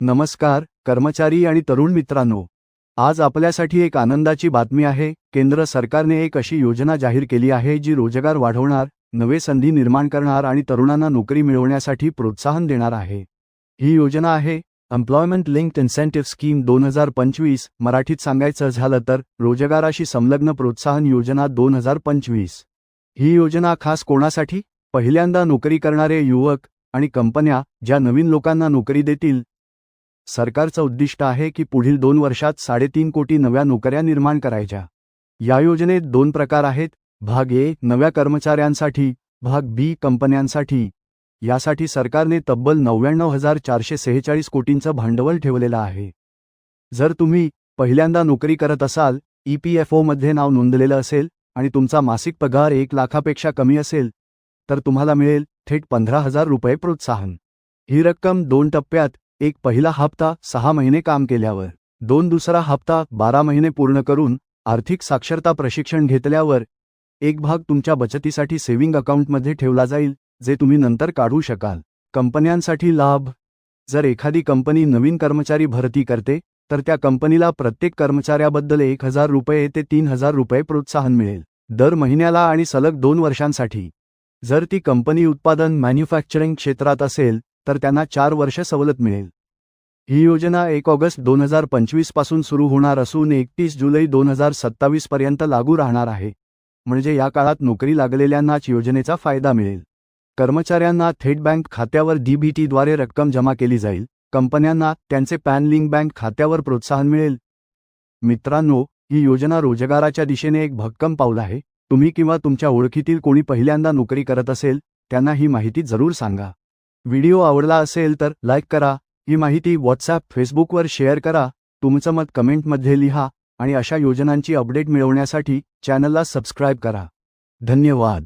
नमस्कार कर्मचारी आणि तरुण मित्रांनो. आज आपल्यासाठी एक आनंदाची बातमी आहे. केंद्र सरकारने एक अशी योजना जाहीर केली आहे जी रोजगार वाढवणार नवे संधी निर्माण करणार आणि तरुणांना नोकरी मिळवण्यासाठी प्रोत्साहन देणार आहे. ही योजना आहे. एम्प्लॉयमेंट लिंक्ड इन्सेंटिव्ह स्कीम दोन हजार पंचवीस मराठीत सांगायचं झालं तर रोजगाराशी संलग्न प्रोत्साहन योजना दोन हजार पंचवीस. ही योजना खास कोणासाठी? पहिल्यांदा नोकरी करणारे युवक आणि कंपन्या ज्या नवीन लोकांना नोकरी देतील सरकारचं उद्दिष्ट आहे की पुढील दोन वर्षात साडेतीन कोटी नव्या नोकऱ्या निर्माण करायच्या. या योजनेत दोन प्रकार आहेत भाग ए नव्या कर्मचाऱ्यांसाठी भाग बी कंपन्यांसाठी. यासाठी सरकारने तब्बल नव्याण्णव हजार चारशे सेहेचाळीस कोटींचं भांडवल ठेवलेलं आहे. जर तुम्ही पहिल्यांदा नोकरी करत असाल ई पी एफ ओमध्ये नाव नोंदलेलं असेल आणि तुमचा मासिक पगार एक लाखापेक्षा कमी असेल तर तुम्हाला मिळेल थेट पंधरा हजार रुपये प्रोत्साहन. ही रक्कम दोन टप्प्यात एक पहिला हप्ता सहा महिने काम केल्यावर दोन दुसरा हप्ता बारा महिने पूर्ण करून आर्थिक साक्षरता प्रशिक्षण घेतल्यावर एक भाग तुमच्या बचतीसाठी सेव्हिंग अकाउंटमध्ये ठेवला जाईल जे तुम्ही नंतर काढू शकाल. कंपन्यांसाठी लाभ. जर एखादी कंपनी नवीन कर्मचारी भरती करते तर त्या कंपनीला प्रत्येक कर्मचाऱ्याबद्दल एक हजार रुपये ते तीन हजार रुपये प्रोत्साहन मिळेल दर महिन्याला आणि सलग दोन वर्षांसाठी. जर ती कंपनी उत्पादन मॅन्युफॅक्चरिंग क्षेत्रात असेल तर त्यांना चार वर्ष सवलत मिळेल. ही योजना एक ऑगस्ट दोन हजार पंचवीसपासून सुरू होणार असून एकतीस जुलै दोन हजार सत्तावीस पर्यंत लागू राहणार आहे. म्हणजे या काळात नोकरी लागलेल्यांनाच योजनेचा फायदा मिळेल. कर्मचाऱ्यांना थेट बँक खात्यावर डीबीटीद्वारे रक्कम जमा केली जाईल. कंपन्यांना त्यांचे पॅन लिंक बँक खात्यावर प्रोत्साहन मिळेल. मित्रांनो ही योजना रोजगाराच्या दिशेने एक भक्कम पाऊल आहे. तुम्ही किंवा तुमच्या ओळखीतील कोणी पहिल्यांदा नोकरी करत असेल त्यांना ही माहिती जरूर सांगा. व्हिडिओ आवडला असेल तर लाईक करा ही माहिती व्हॉट्सॲप फेसबुकवर शेअर करा तुमचं मत कमेंटमध्ये लिहा आणि अशा योजनांची अपडेट मिळवण्यासाठी चॅनलला सबस्क्राईब करा. धन्यवाद.